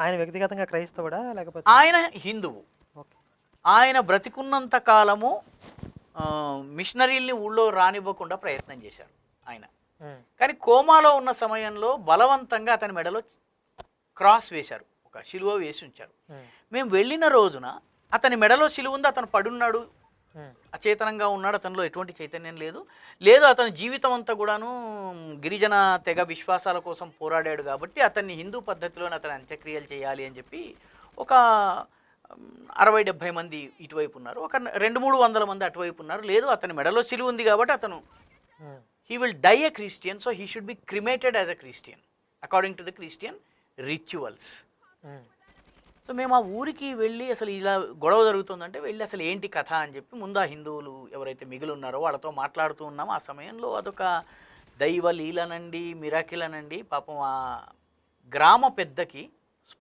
ఆయన వ్యక్తిగతంగా క్రైస్తవుడా లేకపోతే? ఆయన హిందువు. ఆయన బ్రతికున్నంత కాలము మిషనరీల్ని ఊళ్ళో రానివ్వకుండా ప్రయత్నం చేశారు ఆయన. కానీ కోమాలో ఉన్న సమయంలో బలవంతంగా అతని మెడలో క్రాస్ వేశారు. ఒక శిలువ వేసి ఉంచారు. మేము వెళ్ళిన రోజున అతని మెడలో శిలువ ఉంది అతను పడున్నాడు అచేతనంగా ఉన్నాడు అతనిలో ఎటువంటి చైతన్యం లేదు. లేదు అతని జీవితం అంతా కూడాను గిరిజన తెగ విశ్వాసాల కోసం పోరాడాడు కాబట్టి అతన్ని హిందూ పద్ధతిలోనే అతని అంత్యక్రియలు చేయాలి అని చెప్పి ఒక అరవై డెబ్భై మంది ఇటువైపు ఉన్నారు. ఒక రెండు మూడు వందల మంది అటువైపు ఉన్నారు. లేదు అతని మెడలో సిలువ ఉంది కాబట్టి అతను he will die a Christian so he should be cremated as a Christian according to the Christian rituals so మేము ఆ ఊరికి వెళ్ళి అసలు ఇలా గొడవ జరుగుతుందంటే వెళ్ళి అసలు ఏంటి కథ అని చెప్పి ముందు ఆ హిందువులు ఎవరైతే మిగిలి ఉన్నారో వాళ్ళతో మాట్లాడుతూ ఉన్నాం. ఆ సమయంలో అదొక దైవ లీలనండి మిరాకిలనండి. పాపం ఆ గ్రామ పెద్దకి